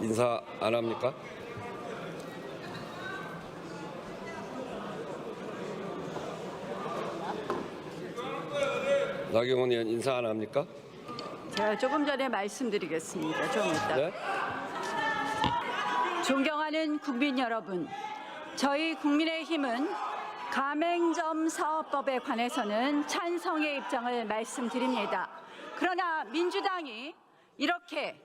인사 안 합니까? 나경원 의원 인사 안 합니까? 제가 조금 전에 말씀드리겠습니다. 좀 이따. 네? 존경하는 국민 여러분, 저희 국민의힘은 가맹점 사업법에 관해서는 찬성의 입장을 말씀드립니다. 그러나 민주당이 이렇게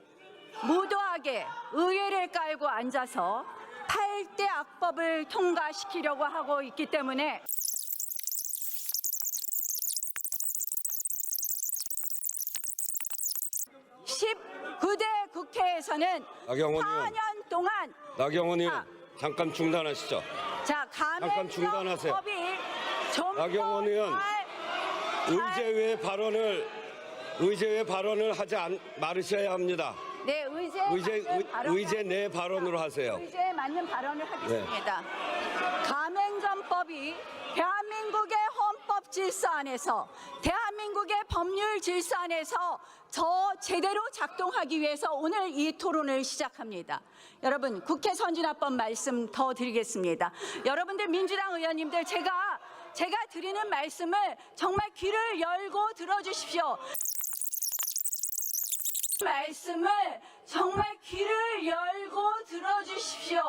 무도하게 의회를 깔고 앉아서 8대 악법을 통과시키려고 하고 있기 때문에 (19대) 국회에서는 나경원 의원. 4년 동안 나경원 의원 잠깐 중단하시죠. 자 잠깐 중단하세요. 나경원 의원. 잘- 의제외 발언을 의제외 발언을 하지 않, 말으셔야 합니다. 네 의제 의제 의, 발언을 의제 내 발언으로 하세요. 의제에 맞는 발언을 하겠습니다. 네. 가맹점법이 대한민국의 헌법 질서 안에서 대한민국의 법률 질서 안에서 더 제대로 작동하기 위해서 오늘 이 토론을 시작합니다. 여러분 국회 선진화법 말씀 더 드리겠습니다. 여러분들 민주당 의원님들 제가 제가 드리는 말씀을 정말 귀를 열고 들어주십시오. 말씀을 정말 귀를 열고 들어주십시오.